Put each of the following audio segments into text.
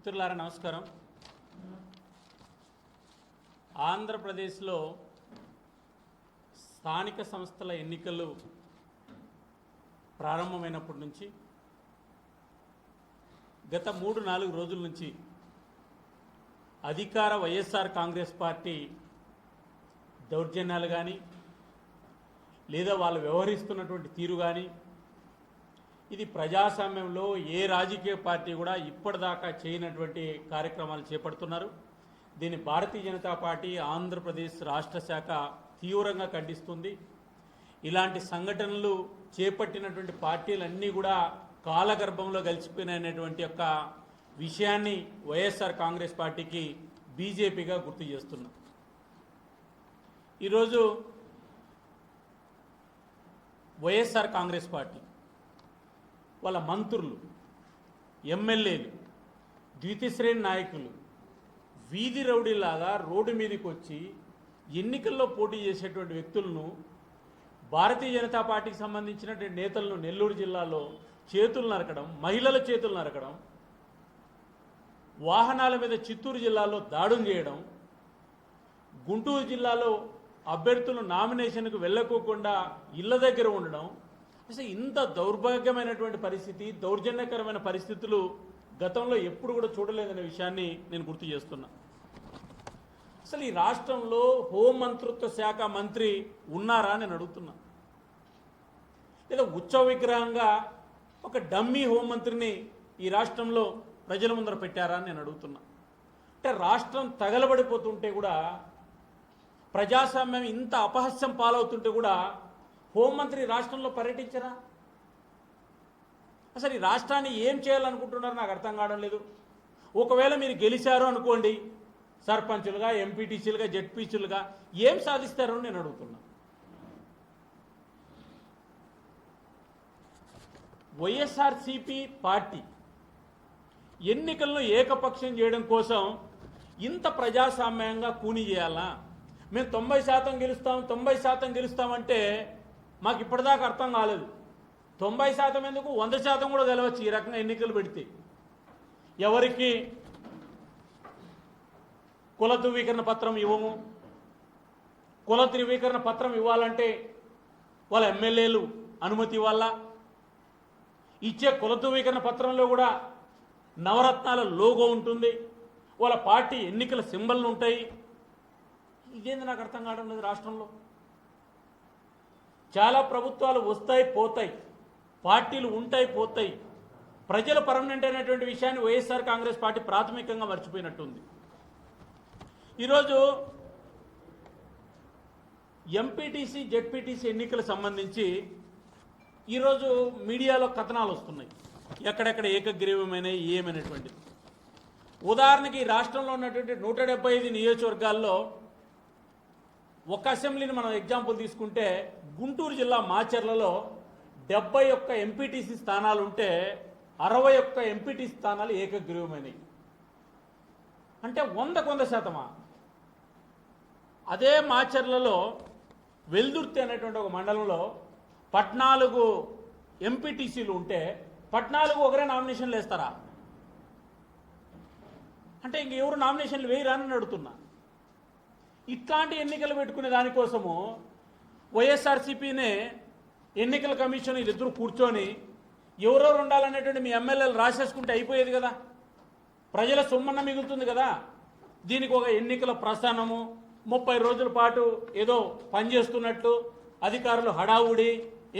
మిత్రులారా నమస్కారం. ఆంధ్రప్రదేశ్లో స్థానిక సంస్థల ఎన్నికలు ప్రారంభమైనప్పటి నుంచి గత మూడు నాలుగు రోజుల నుంచి అధికార వైఎస్ఆర్ కాంగ్రెస్ పార్టీ దౌర్జన్యాలు కానీ లేదా వాళ్ళు వ్యవహరిస్తున్నటువంటి తీరు కానీ ఇది ప్రజాస్వామ్యంలో ఏ రాజకీయ పార్టీ కూడా ఇప్పటిదాకా చేయనటువంటి కార్యక్రమాలు చేపడుతున్నారు. దీన్ని భారతీయ జనతా పార్టీ ఆంధ్రప్రదేశ్ రాష్ట్ర శాఖ తీవ్రంగా ఖండిస్తుంది. ఇలాంటి సంఘటనలు చేపట్టినటువంటి పార్టీలన్నీ కూడా కాలగర్భంలో కలిసిపోయినటువంటి యొక్క విషయాన్ని వైఎస్ఆర్ కాంగ్రెస్ పార్టీకి బీజేపీగా గుర్తు చేస్తున్నాం ఈరోజు వైఎస్ఆర్ కాంగ్రెస్ పార్టీ వాళ్ళ మంత్రులు ఎమ్మెల్యేలు ద్వితీయశ్రేణి నాయకులు వీధి రౌడీలాగా రోడ్డు మీదకి వచ్చి ఎన్నికల్లో పోటీ చేసేటువంటి వ్యక్తులను భారతీయ జనతా పార్టీకి సంబంధించినటువంటి నేతలను నెల్లూరు జిల్లాలో చేతులు నరకడం మహిళల చేతులు నరకడం వాహనాల మీద చిత్తూరు జిల్లాలో దాడులు చేయడం గుంటూరు జిల్లాలో అభ్యర్థులు నామినేషన్కు వెళ్ళకోకుండా ఇళ్ళ దగ్గర ఉండడం అసలు ఇంత దౌర్భాగ్యమైనటువంటి పరిస్థితి దౌర్జన్యకరమైన పరిస్థితులు గతంలో ఎప్పుడు కూడా చూడలేదనే విషయాన్ని నేను గుర్తు చేస్తున్నా. అసలు ఈ రాష్ట్రంలో హోం మంత్రిత్వ శాఖ మంత్రి ఉన్నారా నేను అడుగుతున్నా. లేదా ఉత్సవ విగ్రహంగా ఒక డమ్మీ హోంమంత్రిని ఈ రాష్ట్రంలో ప్రజల ముందర పెట్టారా అని నేను అడుగుతున్నా. అంటే రాష్ట్రం తగలబడిపోతుంటే కూడా ప్రజాస్వామ్యం ఇంత అపహాస్యం పాలవుతుంటే కూడా హోంమంత్రి రాష్ట్రంలో పర్యటించరా? అసలు ఈ రాష్ట్రాన్ని ఏం చేయాలనుకుంటున్నారో? నాకు అర్థం కావడం లేదు. ఒకవేళ మీరు గెలిచారు అనుకోండి సర్పంచులుగా ఎంపీటీసీలుగా జెడ్పీసీలుగా ఏం సాధిస్తారో నేను అడుగుతున్నా. వైఎస్ఆర్సిపి పార్టీ ఎన్నికలను ఏకపక్షం చేయడం కోసం ఇంత ప్రజాస్వామ్యంగా కూని చేయాలా? మేము తొంభై శాతం గెలుస్తాం తొంభై శాతం గెలుస్తామంటే మాకు ఇప్పటిదాకా అర్థం కాలేదు. తొంభై శాతం ఎందుకు? వంద శాతం కూడా గెలవచ్చు ఈ రకంగా ఎన్నికలు పెడితే. ఎవరికి? కుల ధృవీకరణ పత్రం ఇవ్వము. కుల ధృవీకరణ పత్రం ఇవ్వాలంటే వాళ్ళ ఎమ్మెల్యేలు అనుమతి ఇవ్వాలా? ఇచ్చే కుల ధృవీకరణ పత్రంలో కూడా నవరత్నాల లోగో ఉంటుంది. వాళ్ళ పార్టీ ఎన్నికల సింబల్లు ఉంటాయి. ఇదేంది నాకు అర్థం కావడం లేదు రాష్ట్రంలో? చాలా ప్రభుత్వాలు వస్తాయి పోతాయి. పార్టీలు ఉంటాయి పోతాయి. ప్రజలు పర్మనెంట్ అయినటువంటి విషయాన్ని వైఎస్ఆర్ కాంగ్రెస్ పార్టీ ప్రాథమికంగా మర్చిపోయినట్టుంది. ఈరోజు ఎంపీటీసీ జెడ్పీటీసీ ఎన్నికలకు సంబంధించి ఈరోజు మీడియాలో కథనాలు వస్తున్నాయి. ఎక్కడెక్కడ ఏకగ్రీవమైనవి ఏమైనటువంటిది ఉదాహరణకి ఈ రాష్ట్రంలో ఉన్నటువంటి నూట డెబ్బై ఐదు నియోజకవర్గాల్లో ఒక అసెంబ్లీని మనం ఎగ్జాంపుల్ తీసుకుంటే గుంటూరు జిల్లా మాచర్లలో డెబ్బై ఒక్క ఎంపీటీసీ స్థానాలు ఉంటే అరవై ఒక్క ఎంపీటీసీ స్థానాలు ఏకగ్రీవమైనవి అంటే వందకు వంద శాతమా? అదే మాచర్లలో వెల్దుర్తి అనేటువంటి ఒక మండలంలో పద్నాలుగు ఎంపీటీసీలు ఉంటే పద్నాలుగు ఒకరే నామినేషన్లు వేస్తారా? అంటే ఇంక ఎవరు నామినేషన్లు వేయరా అని అడుగుతున్నా. ఇట్లాంటి ఎన్నికలు పెట్టుకునే దానికోసము వైఎస్ఆర్సీపీనే ఎన్నికల కమిషన్ వీళ్ళిద్దరూ కూర్చొని ఎవరెవరు ఉండాలనేటువంటి మీ ఎమ్మెల్యేలు రాసేసుకుంటే అయిపోయేది కదా. ప్రజల సొమ్మన్న మిగులుతుంది కదా. దీనికి ఒక ఎన్నికల ప్రస్థానము ముప్పై రోజుల పాటు ఏదో పనిచేస్తున్నట్టు అధికారులు హడావుడి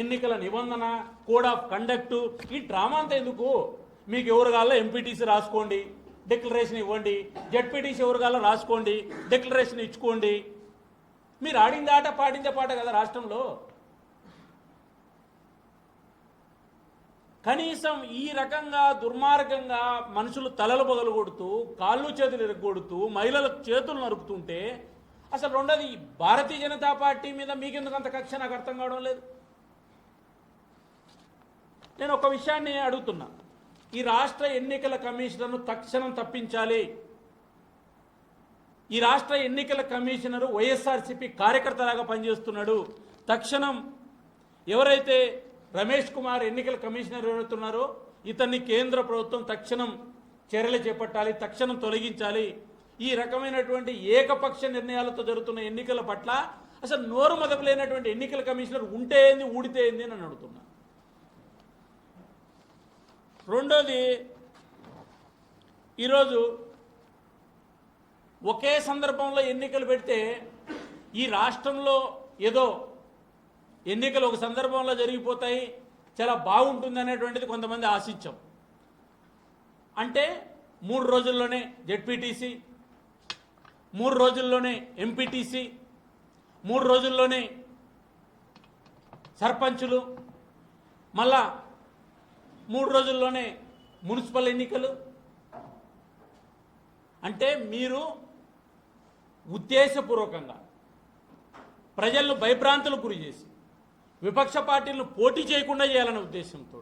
ఎన్నికల నిబంధన కోడ్ ఆఫ్ కండక్ట్ ఈ డ్రామా అంతా ఎందుకు? మీకు ఎవరు కావాలో ఎంపీటీసీ రాసుకోండి. డిక్లరేషన్ ఇవ్వండి. జడ్పీటీసీ ఎవరు కావాలో రాసుకోండి. డిక్లరేషన్ ఇచ్చుకోండి. మీరు ఆడింది ఆట పాట కదా రాష్ట్రంలో. కనీసం ఈ రకంగా దుర్మార్గంగా మనుషులు తలలు పగలు కొడుతూ కాళ్ళు చేతులు ఎరగొడుతూ మహిళల చేతులు నరుకుతుంటే అసలు రెండోది భారతీయ జనతా పార్టీ మీద మీకెందుకు అంత కక్ష? నాకు అర్థం కావడం లేదు. నేను ఒక విషయాన్ని అడుగుతున్నా. ఈ రాష్ట్ర ఎన్నికల కమిషనర్ను తక్షణం తప్పించాలి. ఈ రాష్ట్ర ఎన్నికల కమిషనరు వైఎస్ఆర్సీపీ కార్యకర్తలాగా పనిచేస్తున్నాడు. తక్షణం ఎవరైతే రమేష్ కుమార్ ఎన్నికల కమిషనర్ ఎవరుతున్నారో ఇతన్ని కేంద్ర ప్రభుత్వం తక్షణం చర్యలు చేపట్టాలి తక్షణం తొలగించాలి. ఈ రకమైనటువంటి ఏకపక్ష నిర్ణయాలతో జరుగుతున్న ఎన్నికల పట్ల అసలు నోరు మదపలేనటువంటి ఎన్నికల కమిషనర్ ఉంటే ఏంది ఊడితే ఏంది అని అడుగుతున్నా. రెండోది ఈరోజు ఒకే సందర్భంలో ఎన్నికలు పెడితే ఈ రాష్ట్రంలో ఏదో ఎన్నికలు ఒక సందర్భంలో జరిగిపోతాయి చాలా బాగుంటుంది అనేటువంటిది కొంతమంది ఆశించాం. అంటే మూడు రోజుల్లోనే జెడ్పీటీసీ మూడు రోజుల్లోనే ఎంపీటీసీ మూడు రోజుల్లోనే సర్పంచులు మళ్ళా మూడు రోజుల్లోనే మున్సిపల్ ఎన్నికలు. అంటే మీరు ఉద్దేశపూర్వకంగా ప్రజలను భయభ్రాంతులకు గురి చేసి విపక్ష పార్టీలను పోటీ చేయకుండా చేయాలనే ఉద్దేశంతో.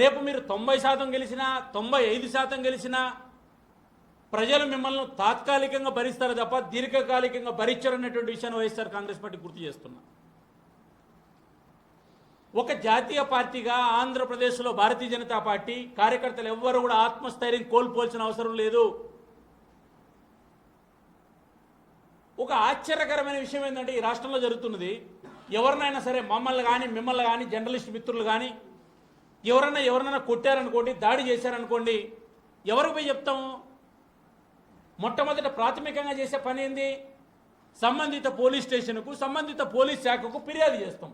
రేపు మీరు తొంభై శాతం గెలిచినా తొంభై ఐదు శాతం గెలిచినా ప్రజలు మిమ్మల్ని తాత్కాలికంగా భరిస్తారు తప్ప దీర్ఘకాలికంగా భరించరన్నటువంటి విషయాన్ని వైఎస్ఆర్ కాంగ్రెస్ పార్టీ గుర్తు చేస్తున్నా. ఒక జాతీయ పార్టీగా ఆంధ్రప్రదేశ్లో భారతీయ జనతా పార్టీ కార్యకర్తలు ఎవ్వరూ కూడా ఆత్మస్థైర్యం కోల్పోవాల్సిన అవసరం లేదు. ఒక ఆశ్చర్యకరమైన విషయం ఏంటంటే ఈ రాష్ట్రంలో జరుగుతున్నది. ఎవరినైనా సరే మమ్మల్ని కానీ మిమ్మల్ని కానీ జర్నలిస్ట్ మిత్రులు కానీ ఎవరన్నా ఎవరినైనా కొట్టారనుకోండి దాడి చేశారనుకోండి ఎవరికి పోయి చెప్తాము మొట్టమొదట ప్రాథమికంగా చేసే పని ఏంది? సంబంధిత పోలీస్ స్టేషన్కు సంబంధిత పోలీస్ శాఖకు ఫిర్యాదు చేస్తాం.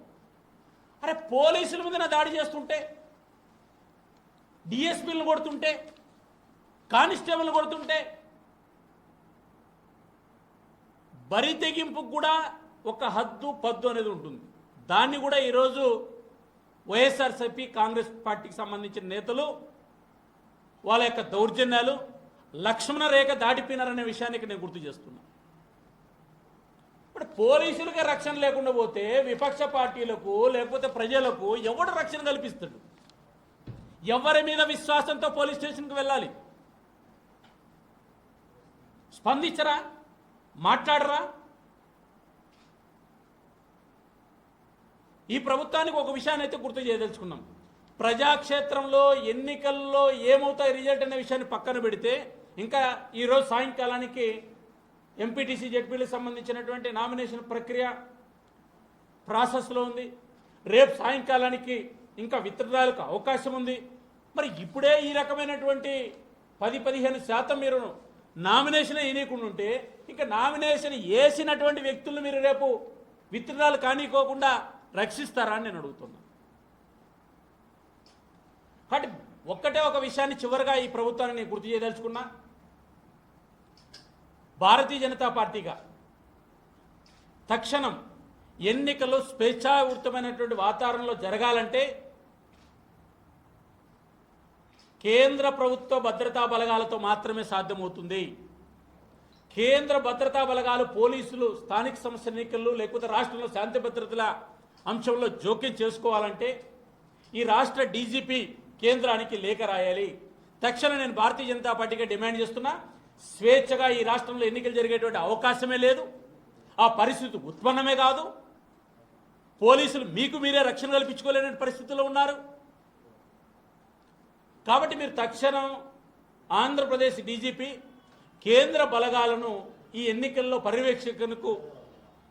అరే పోలీసుల మీద దాడి చేస్తుంటే డిఎస్పీలను కొడుతుంటే కానిస్టేబుల్ కొడుతుంటే బరి తెగింపుకు కూడా ఒక హద్దు పద్దు అనేది ఉంటుంది. దాన్ని కూడా ఈరోజు వైఎస్ఆర్సీపీ కాంగ్రెస్ పార్టీకి సంబంధించిన నేతలు వాళ్ళ యొక్క దౌర్జన్యాలు లక్ష్మణ రేఖ దాటిపోయినారనే విషయానికి నేను గుర్తు చేస్తున్నా. ఇప్పుడు పోలీసులకే రక్షణ లేకుండా పోతే విపక్ష పార్టీలకు లేకపోతే ప్రజలకు ఎవడు రక్షణ కల్పిస్తాడు? ఎవరి మీద విశ్వాసంతో పోలీస్ స్టేషన్కి వెళ్ళాలి? స్పందించరా? మాట్లాడరా? ఈ ప్రభుత్వానికి ఒక విషయాన్ని అయితే గుర్తు చేయదలుచుకున్నాం. ప్రజాక్షేత్రంలో ఎన్నికల్లో ఏమవుతాయి రిజల్ట్ అనే విషయాన్ని పక్కన పెడితే ఇంకా ఈరోజు సాయంకాలానికి ఎంపీటీసీ జడ్పీలకు సంబంధించినటువంటి నామినేషన్ ప్రక్రియ ప్రాసెస్లో ఉంది. రేపు సాయంకాలానికి ఇంకా విత్డ్రాలకు అవకాశం ఉంది. మరి ఇప్పుడే ఈ రకమైనటువంటి పది పదిహేను శాతం మీరు నామినేషన్ వేయకుండా ఉంటే ఇంకా నామినేషన్ వేసినటువంటి వ్యక్తులను మీరు రేపు విత్డ్రాలు కానీకోకుండా రక్షిస్తారా అని నేను అడుగుతున్నా. కాబట్టి ఒక్కటే ఒక విషయాన్ని చివరిగా ఈ ప్రభుత్వాన్ని నేను గుర్తు చేయదలుచుకున్నా. భారతీయ జనతా పార్టీగా. తక్షణం ఎన్నికలు స్వేచ్ఛావృతమైనటువంటి వాతావరణంలో జరగాలంటే కేంద్ర ప్రభుత్వ భద్రతా బలగాలతో మాత్రమే సాధ్యమవుతుంది. కేంద్ర భద్రతా బలగాలు పోలీసులు స్థానిక సంస్థ ఎన్నికలు లేకపోతే రాష్ట్రంలో శాంతి భద్రతల అంశంలో జోక్యం చేసుకోవాలంటే ఈ రాష్ట్ర డీజీపీ కేంద్రానికి లేఖ రాయాలి. తక్షణం నేను భారతీయ జనతా పార్టీగా డిమాండ్ చేస్తున్నా స్వేచ్ఛగా ఈ రాష్ట్రంలో ఎన్నికలు జరిగేటువంటి అవకాశమే లేదు. ఆ పరిస్థితి ఉత్పన్నమే కాదు. పోలీసులు మీకు మీరే రక్షణ కల్పించుకోలేని పరిస్థితుల్లో ఉన్నారు. కాబట్టి మీరు తక్షణం ఆంధ్రప్రదేశ్ డీజీపీ కేంద్ర బలగాలను ఈ ఎన్నికల్లో పర్యవేక్షకులకు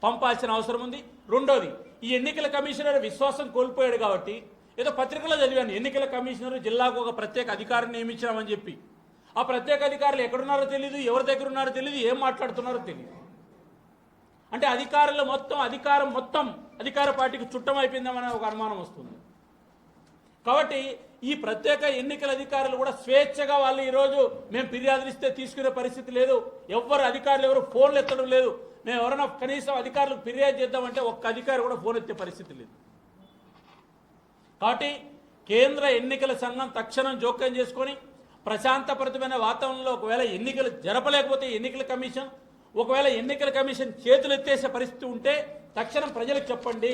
పంపాల్సిన అవసరం ఉంది. రెండోది ఈ ఎన్నికల కమిషనర్ విశ్వాసం కోల్పోయాడు కాబట్టి ఏదో పత్రికలో చదివాను ఎన్నికల కమిషనర్ జిల్లాకు ఒక ప్రత్యేక అధికారిని నియమించామని చెప్పి. ఆ ప్రత్యేక అధికారులు ఎక్కడున్నారో తెలియదు ఎవరి దగ్గర ఉన్నారో తెలియదు ఏం మాట్లాడుతున్నారో తెలియదు అంటే అధికారులు మొత్తం అధికారం మొత్తం అధికార పార్టీకి చుట్టం అయిపోయిందామనే ఒక అనుమానం వస్తుంది. కాబట్టి ఈ ప్రత్యేక ఎన్నికల అధికారులు కూడా స్వేచ్ఛగా వాళ్ళు ఈరోజు మేము ఫిర్యాదులు ఇస్తే తీసుకునే పరిస్థితి లేదు. ఎవ్వరు అధికారులు ఎవరు ఫోన్లు ఎత్తడం లేదు. మేము ఎవరైనా కనీసం అధికారులకు ఫిర్యాదు చేద్దామంటే ఒక్క అధికారి కూడా ఫోన్ ఎత్తే పరిస్థితి లేదు. కాబట్టి కేంద్ర ఎన్నికల సంఘం తక్షణం జోక్యం చేసుకొని ప్రశాంతపరితమైన వాతావరణంలో ఒకవేళ ఎన్నికలు జరపలేకపోతే ఎన్నికల కమిషన్ ఒకవేళ ఎన్నికల కమిషన్ చేతులు ఎత్తేసే పరిస్థితి ఉంటే తక్షణం ప్రజలకు చెప్పండి.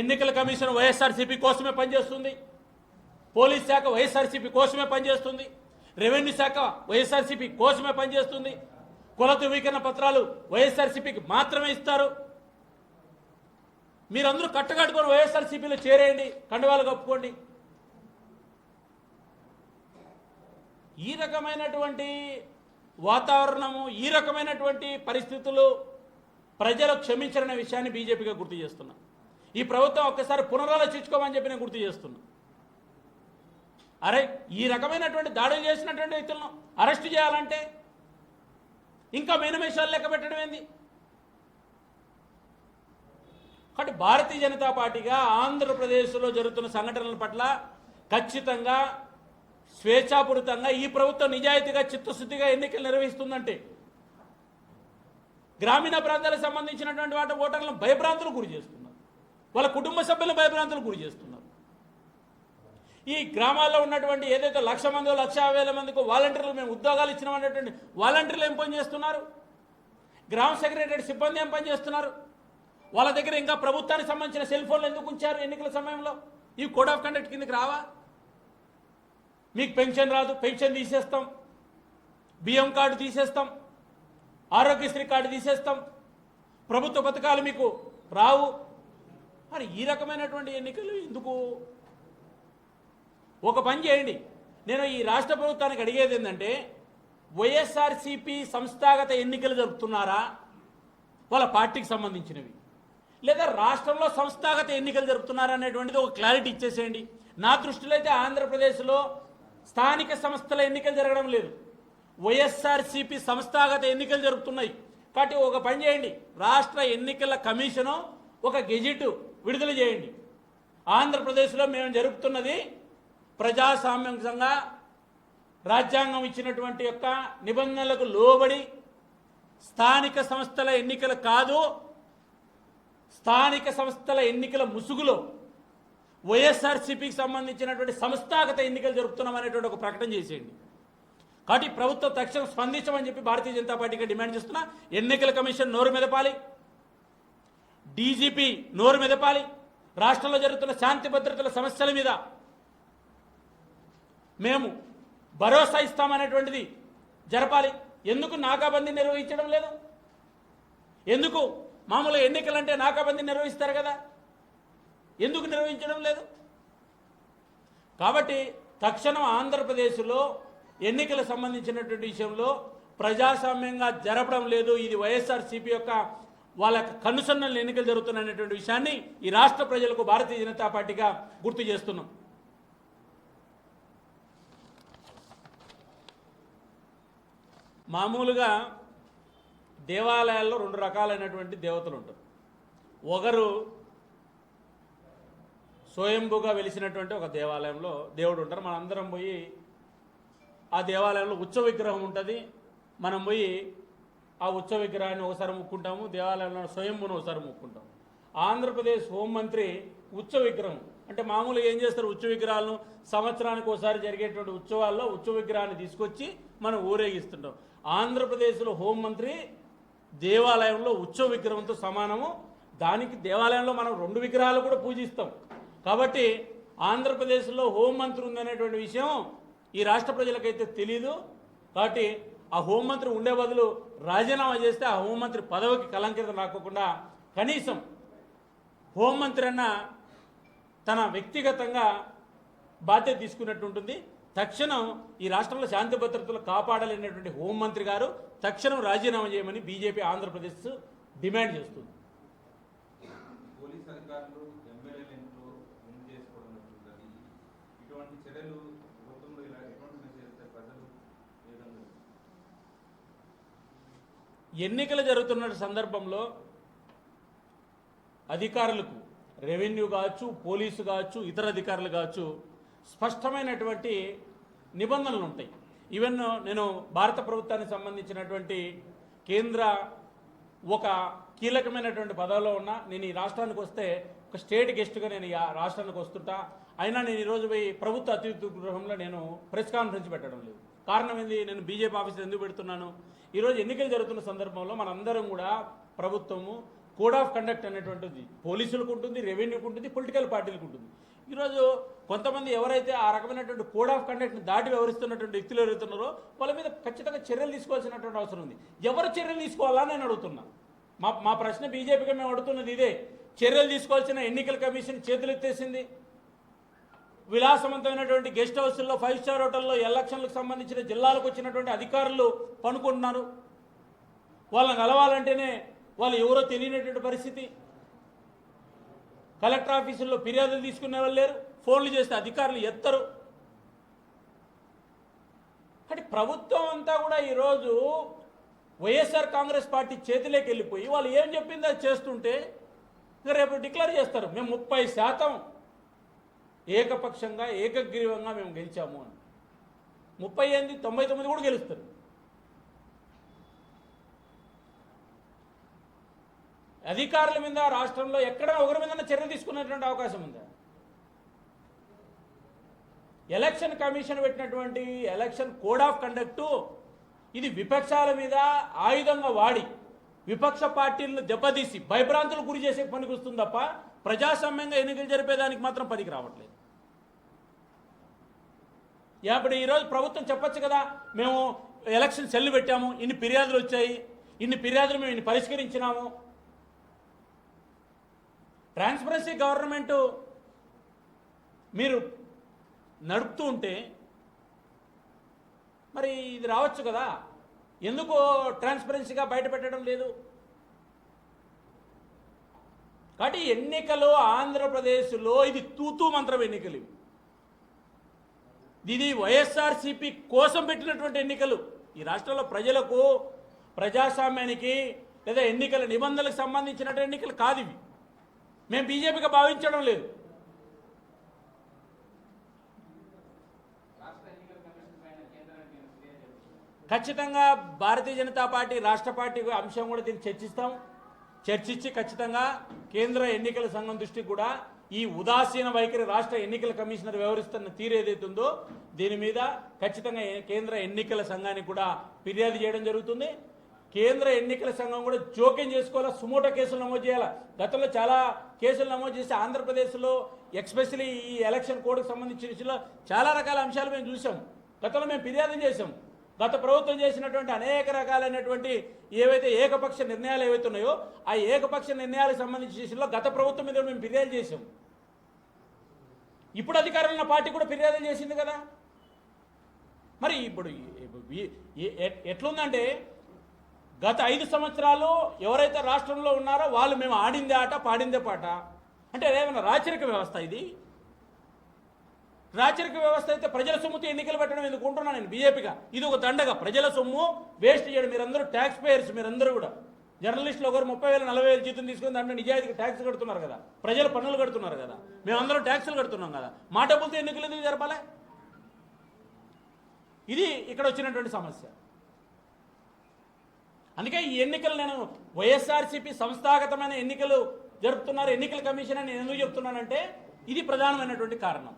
ఎన్నికల కమిషన్ వైఎస్ఆర్సీపీ కోసమే పనిచేస్తుంది. పోలీస్ శాఖ వైఎస్ఆర్సీపీ కోసమే పనిచేస్తుంది. రెవెన్యూ శాఖ వైఎస్ఆర్సీపీ కోసమే పనిచేస్తుంది. కుల ధృవీకరణ పత్రాలు వైఎస్ఆర్సీపీకి మాత్రమే ఇస్తారు. మీరందరూ కట్టకట్టుకొని వైఎస్ఆర్సీపీలో చేరేయండి. కండువాలు కప్పుకోండి. ఈ రకమైనటువంటి వాతావరణము ఈ రకమైనటువంటి పరిస్థితులు ప్రజలు క్షమించరనే విషయాన్ని బీజేపీగా గుర్తు చేస్తున్నా. ఈ ప్రభుత్వం ఒక్కసారి పునరాలోచించుకోమని చెప్పి నేను గుర్తు చేస్తున్నా. అరే ఈ రకమైనటువంటి దాడులు చేసినటువంటి వ్యక్తులను అరెస్ట్ చేయాలంటే ఇంకా మేనమేషాలు లెక్క పెట్టడం ఏంది? కాబట్టి భారతీయ జనతా పార్టీగా ఆంధ్రప్రదేశ్లో జరుగుతున్న సంఘటనల పట్ల ఖచ్చితంగా స్వేచ్ఛాపూరితంగా ఈ ప్రభుత్వం నిజాయితీగా చిత్తశుద్ధిగా ఎన్నికలు నిర్వహిస్తుందంటే గ్రామీణ ప్రాంతాలకు సంబంధించినటువంటి వాటి ఓటర్లను భయభ్రాంతులకు గురి చేస్తున్నారు. వాళ్ళ కుటుంబ సభ్యులను భయభ్రాంతులకు గురి చేస్తున్నారు. ఈ గ్రామాల్లో ఉన్నటువంటి ఏదైతే లక్ష మంది లక్ష వేల మందికి వాలంటీర్లు మేము ఉద్యోగాలు ఇచ్చినామనేటువంటి వాలంటీర్లు ఏం పని చేస్తున్నారు? గ్రామ సెక్రటరీ సిబ్బంది ఏం పని చేస్తున్నారు? వాళ్ళ దగ్గర ఇంకా ప్రభుత్వానికి సంబంధించిన సెల్ ఫోన్లు ఎందుకు ఉంచారు ఎన్నికల సమయంలో? ఈ కోడ్ ఆఫ్ కండక్ట్ కిందకి రావా? మీకు పెన్షన్ రాదు పెన్షన్ తీసేస్తాం. బియ్యం కార్డు తీసేస్తాం. ఆరోగ్యశ్రీ కార్డు తీసేస్తాం. ప్రభుత్వ పథకాలు మీకు రావు. మరి ఈ రకమైనటువంటి ఎన్నికలు ఎందుకు? ఒక పని చేయండి. నేను ఈ రాష్ట్ర ప్రభుత్వానికి అడిగేది ఏంటంటే వైఎస్ఆర్సీపీ సంస్థాగత ఎన్నికలు జరుపుతున్నారా? వాళ్ళ పార్టీకి సంబంధించినవి. లేదా రాష్ట్రంలో సంస్థాగత ఎన్నికలు జరుపుతున్నారా అనేటువంటిది ఒక క్లారిటీ ఇచ్చేసేయండి. నా దృష్టిలో అయితే ఆంధ్రప్రదేశ్లో స్థానిక సంస్థల ఎన్నికలు జరగడం లేదు. వైఎస్ఆర్సిపి సంస్థాగత ఎన్నికలు జరుగుతున్నాయి కాబట్టి ఒక పని చేయండి. రాష్ట్ర ఎన్నికల కమిషను ఒక గెజిట్ విడుదల చేయండి. ఆంధ్రప్రదేశ్లో మేము జరుపుతున్నది ప్రజాస్వామ్యంగా రాజ్యాంగం ఇచ్చినటువంటి యొక్క నిబంధనలకు లోబడి స్థానిక సంస్థల ఎన్నికలు కాదు స్థానిక సంస్థల ఎన్నికల ముసుగులో వైఎస్ఆర్సీపీకి సంబంధించినటువంటి సంస్థాగత ఎన్నికలు జరుపుతున్నాం అనేటువంటి ఒక ప్రకటన చేసేయండి కాబట్టి ప్రభుత్వం తక్షణం స్పందించమని చెప్పి భారతీయ జనతా పార్టీకి డిమాండ్ చేస్తున్నా. ఎన్నికల కమిషన్ నోరు మెదపాలి. డీజీపీ నోరు మెదపాలి. రాష్ట్రంలో జరుగుతున్న శాంతి భద్రతల సమస్యల మీద మేము భరోసా ఇస్తామనేటువంటిది జరపాలి. ఎందుకు నాకాబందీ నిర్వహించడం లేదు? ఎందుకు? మామూలు ఎన్నికలంటే నాకాబందీ నిర్వహిస్తారు కదా. ఎందుకు నిర్వహించడం లేదు? కాబట్టి తక్షణం ఆంధ్రప్రదేశ్లో ఎన్నికలకు సంబంధించినటువంటి విషయంలో ప్రజాస్వామ్యంగా జరపడం లేదు. ఇది వైఎస్ఆర్సీపీ యొక్క వాళ్ళ కనుసన్నలు ఎన్నికలు జరుగుతున్నటువంటి విషయాన్ని ఈ రాష్ట్ర ప్రజలకు భారతీయ జనతా పార్టీగా గుర్తు చేస్తున్నాం. మామూలుగా దేవాలయాల్లో రెండు రకాలైనటువంటి దేవతలు ఉంటారు. ఒకరు స్వయంభుగా వెలిసినటువంటి ఒక దేవాలయంలో దేవుడు ఉంటారు. మనందరం పోయి ఆ దేవాలయంలో ఉత్సవ విగ్రహం ఉంటుంది. మనం పోయి ఆ ఉత్సవ విగ్రహాన్ని ఒకసారి ముక్కుంటాము. దేవాలయంలో స్వయంభును ఒకసారి ముక్కుంటాము. ఆంధ్రప్రదేశ్ హోంమంత్రి ఉత్సవ విగ్రహం. అంటే మామూలుగా ఏం చేస్తారు? ఉత్సవ విగ్రహాలను సంవత్సరానికి ఒకసారి జరిగేటువంటి ఉత్సవాల్లో ఉత్సవ విగ్రహాన్ని తీసుకొచ్చి మనం ఊరేగిస్తుంటాం. ఆంధ్రప్రదేశ్లో హోంమంత్రి దేవాలయంలో ఉత్సవ విగ్రహంతో సమానము. దానికి దేవాలయంలో మనం రెండు విగ్రహాలు కూడా పూజిస్తాం. కాబట్టి ఆంధ్రప్రదేశ్లో హోంమంత్రి ఉందనేటువంటి విషయం ఈ రాష్ట్ర ప్రజలకైతే తెలియదు కాబట్టి ఆ హోంమంత్రి ఉండే బదులు రాజీనామా చేస్తే ఆ హోంమంత్రి పదవికి కలంకితం రాకోకుండా కనీసం హోంమంత్రి అన్న తన వ్యక్తిగతంగా బాధ్యత తీసుకున్నట్టు ఉంటుంది. తక్షణం ఈ రాష్ట్రంలో శాంతి భద్రతలు కాపాడాలనేటువంటి హోంమంత్రి గారు తక్షణం రాజీనామా చేయమని బీజేపీ ఆంధ్రప్రదేశ్ డిమాండ్ చేస్తుంది. పోలీస్ అధికారులు ఎమ్మెల్యేల ఇంట్లో ముందు చేసుకోవడం జరుగుతుంది అటువంటి చర్యలు ప్రభుత్వంలో ఇలా ఎటువంటి మెసేజ్ ప్రజలు ఎన్నికలు జరుగుతున్న సందర్భంలో అధికారులకు రెవెన్యూ కావచ్చు పోలీసు కావచ్చు ఇతర అధికారులు కావచ్చు స్పష్టమైనటువంటి నిబంధనలు ఉంటాయి. ఈవెన్ నేను భారత ప్రభుత్వానికి సంబంధించినటువంటి కేంద్ర ఒక కీలకమైనటువంటి పదవిలో ఉన్న నేను ఈ రాష్ట్రానికి వస్తే ఒక స్టేట్ గెస్ట్గా నేను ఈ రాష్ట్రానికి వస్తుంటా. అయినా నేను ఈరోజు పోయి ప్రభుత్వ అతిథి గృహంలో నేను ప్రెస్ కాన్ఫరెన్స్ పెట్టడం లేదు. కారణం ఏంది? నేను బీజేపీ ఆఫీస్ ఎందుకు పెడుతున్నాను? ఈరోజు ఎన్నికలు జరుగుతున్న సందర్భంలో మనందరం కూడా ప్రభుత్వము కోడ్ ఆఫ్ కండక్ట్ అనేటువంటిది పోలీసులకు ఉంటుంది రెవెన్యూకి ఉంటుంది పొలిటికల్ పార్టీలకు ఉంటుంది. ఈరోజు కొంతమంది ఎవరైతే ఆ రకమైనటువంటి కోడ్ ఆఫ్ కండక్ట్ని దాటి వ్యవహరిస్తున్నటువంటి వ్యక్తులు ఎవరుతున్నారో వాళ్ళ మీద ఖచ్చితంగా చర్యలు తీసుకోవాల్సినటువంటి అవసరం ఉంది. ఎవరు చర్యలు తీసుకోవాలా నేను అడుగుతున్నా. మా మా ప్రశ్న బీజేపీకి మేము అడుగుతున్నది ఇదే. చర్యలు తీసుకోవాల్సిన ఎన్నికల కమిషన్ చేతులు ఎత్తేసింది. విలాసవంతమైనటువంటి గెస్ట్ హౌస్ల్లో ఫైవ్ స్టార్ హోటల్లో ఎలక్షన్లకు సంబంధించిన జిల్లాలకు వచ్చినటువంటి అధికారులు పనుకుంటున్నారు. వాళ్ళని కలవాలంటేనే వాళ్ళు ఎవరో తెలియనటువంటి పరిస్థితి. కలెక్టర్ ఆఫీసుల్లో ఫిర్యాదులు తీసుకునే వాళ్ళు లేరు ఫోన్లు చేస్తే అధికారులు ఎత్తరు. అంటే ప్రభుత్వం అంతా కూడా ఈరోజు వైఎస్ఆర్ కాంగ్రెస్ పార్టీ చేతిలోకి వెళ్ళిపోయి వాళ్ళు ఏం చెప్పిందో చేస్తుంటే రేపు డిక్లేర్ చేస్తారు. మేము ముప్పై శాతం ఏకపక్షంగా ఏకగ్రీవంగా మేము గెలిచాము అని. ముప్పై ఎనిమిది తొంభై తొమ్మిది కూడా గెలుస్తారు. అధికారుల మీద రాష్ట్రంలో ఎక్కడ ఒకరి మీద చర్య తీసుకునేటువంటి అవకాశం ఉందా? ఎలక్షన్ కమిషన్ పెట్టినటువంటి ఎలక్షన్ కోడ్ ఆఫ్ కండక్టు ఇది విపక్షాల మీద ఆయుధంగా వాడి విపక్ష పార్టీలను దెబ్బతీసి భయభ్రాంతులు గురి చేసే పనికి వస్తుంది తప్ప ప్రజాసమ్యంగా ఎన్నికలు జరిపేదానికి మాత్రం పనికి రావట్లేదు. ఇప్పుడు ఈరోజు ప్రభుత్వం చెప్పొచ్చు కదా మేము ఎలక్షన్ సెల్లు పెట్టాము ఇన్ని ఫిర్యాదులు వచ్చాయి ఇన్ని ఫిర్యాదులు మేము ఇన్ని పరిష్కరించినాము. ట్రాన్స్పరెన్సీ గవర్నమెంటు మీరు నడుపుతూ ఉంటే మరి ఇది రావచ్చు కదా? ఎందుకు ట్రాన్స్పరెన్సీగా బయటపెట్టడం లేదు? కాబట్టి ఎన్నికలు ఆంధ్రప్రదేశ్లో ఇది తూతూ మంత్రం ఎన్నికలు ఇది వైఎస్ఆర్సీపీ కోసం పెట్టినటువంటి ఎన్నికలు. ఈ రాష్ట్రంలో ప్రజలకు ప్రజాస్వామ్యానికి లేదా ఎన్నికల నిబంధనలకు సంబంధించినటువంటి ఎన్నికలు కాదు ఇవి. మేము బీజేపీగా భావించడం లేదు రాష్ట్ర ఎన్నికల కమిషన్ పైన కేంద్రానికి నేను ఫిర్యాదు చేస్తున్నాను. ఖచ్చితంగా భారతీయ జనతా పార్టీ రాష్ట్ర పార్టీ అంశం కూడా దీన్ని చర్చిస్తాం. చర్చించి ఖచ్చితంగా కేంద్ర ఎన్నికల సంఘం దృష్టికి కూడా ఈ ఉదాసీన వైఖరి రాష్ట్ర ఎన్నికల కమిషనర్ వ్యవహరిస్తున్న తీరు ఏదైతే ఉందో దీని మీద ఖచ్చితంగా కేంద్ర ఎన్నికల సంఘానికి కూడా ఫిర్యాదు చేయడం జరుగుతుంది. కేంద్ర ఎన్నికల సంఘం కూడా జోక్యం చేసుకోవాలా? సుమోటో కేసులు నమోదు చేయాలా? గతంలో చాలా కేసులు నమోదు చేసి ఆంధ్రప్రదేశ్లో ఎక్స్పెషలీ ఈ ఎలక్షన్ కోడ్కి సంబంధించిన విషయంలో చాలా రకాల అంశాలు మేము చూసాం గతంలో మేము ఫిర్యాదు చేసాం గత ప్రభుత్వం చేసినటువంటి అనేక రకాలైనటువంటి ఏవైతే ఏకపక్ష నిర్ణయాలు ఏవైతే ఉన్నాయో ఆ ఏకపక్ష నిర్ణయాలకు సంబంధించిన విషయంలో గత ప్రభుత్వం మీద మేము ఫిర్యాదు చేసాం ఇప్పుడు అధికారంలో ఉన్న పార్టీ కూడా ఫిర్యాదు చేసింది కదా. మరి ఇప్పుడు ఎట్లుందంటే గత ఐదు సంవత్సరాలు ఎవరైతే రాష్ట్రంలో ఉన్నారో వాళ్ళు మేము ఆడిందే ఆట పాడిందే పాట. అంటే ఏమైనా రాచరిక వ్యవస్థ ఇది. రాచరిక వ్యవస్థ అయితే ప్రజల సొమ్ముతో ఎన్నికలు పెట్టడం ఎందుకు ఉంటున్నాను నేను? బీజేపీగా. ఇది ఒక దండగా. ప్రజల సొమ్ము వేస్ట్ చేయడం. మీరందరూ ట్యాక్స్ పేయర్స్ మీరందరూ కూడా. జర్నలిస్టులు ఒకరు ముప్పై వేలు నలభై వేలు జీతం తీసుకుని దాంట్లో నిజాయితీకి ట్యాక్స్ కడుతున్నారు కదా. ప్రజలు పన్నులు కడుతున్నారు కదా. మేమందరం ట్యాక్సులు కడుతున్నాం కదా. మా డబ్బులతో ఎన్నికలు ఎందుకు జరపాలి? ఇది ఇక్కడ వచ్చినటువంటి సమస్య. అందుకే ఈ ఎన్నికలు నేను వైఎస్ఆర్సీపీ సంస్థాగతమైన ఎన్నికలు జరుపుతున్నారు. ఎన్నికల కమిషన్ అని నేను ఎందుకు చెప్తున్నానంటే ఇది ప్రధానమైనటువంటి కారణం.